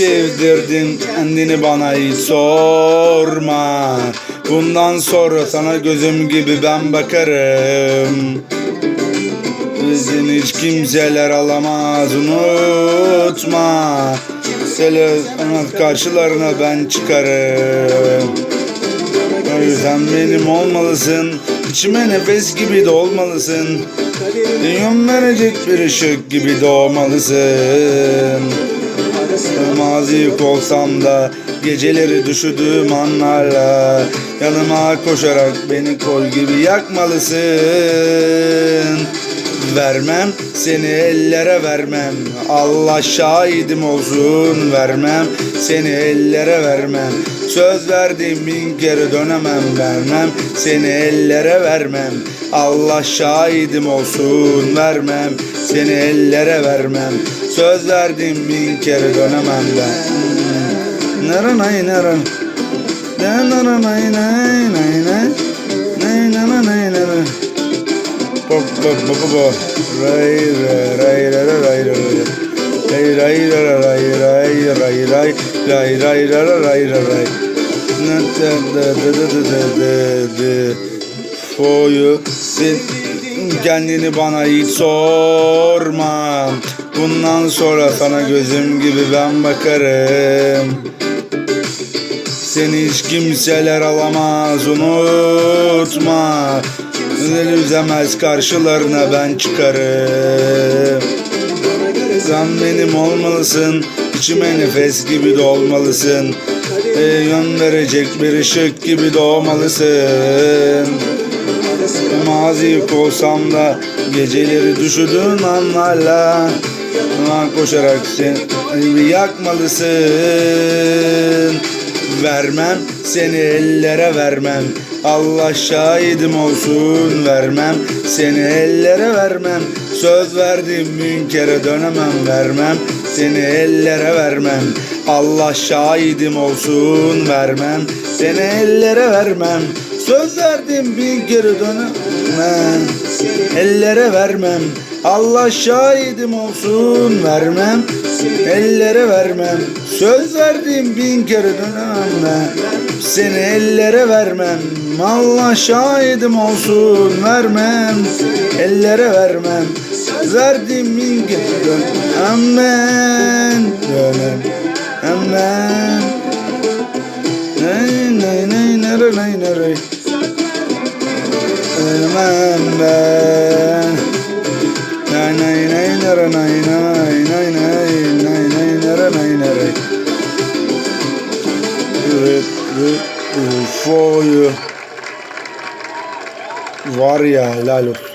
sevdirdin? Kendini bana hiç sorma. Bundan sonra sana gözüm gibi ben bakarım. Bizim hiç kimseler alamaz unutma. Telefon karşılarına ben çıkarım. O yüzden benim olmalısın İçime nefes gibi dolmalısın Yön verecek bir ışık gibi doğmalısın Mazi yük olsam da Geceleri düşündüğüm anlarla Yanıma koşarak beni kol gibi yakmalısın Vermem seni ellere vermem. Allah şahidim olsun vermem. Seni ellere vermem. Söz verdim bin kere dönemem vermem. Seni ellere vermem. Allah şahidim olsun vermem. Seni ellere vermem. Söz verdim bin kere dönemem ben Nara nay nara Nara nay nay nay nay Foyu sil kendini bana hiç sorma Bundan sonra sana gözüm gibi ben bakarım Seni hiç kimseler alamaz unutma üzemez karşılarına ben çıkarım. Sen benim olmalısın içime nefes gibi dolmalısın. E, Yön verecek bir ışık gibi doğmalısın. Mazi yük olsam da geceleri düşündüğün anlarla koşarak seni yakmalısın Vermem seni ellere vermem. Allah şahidim olsun vermem. Seni ellere vermem. Söz verdim bin kere dönemem vermem. Seni ellere vermem. Allah şahidim olsun vermem. Seni ellere vermem. Söz verdim bin kere dönemem. Ellere vermem Allah şahidim olsun vermem. Ellere vermem. Söz verdim bin kere dönemem ben. Seni ellere vermem. Allah şahidim olsun vermem. Ellere vermem. Söz verdim bin kere dönemem ben. Dönemem. Ben Nay nay nay nere nay nere? Dönemem ben nere nay nay nay nay nay nay nere nay nere Evet, for you. Var ya helal olsun.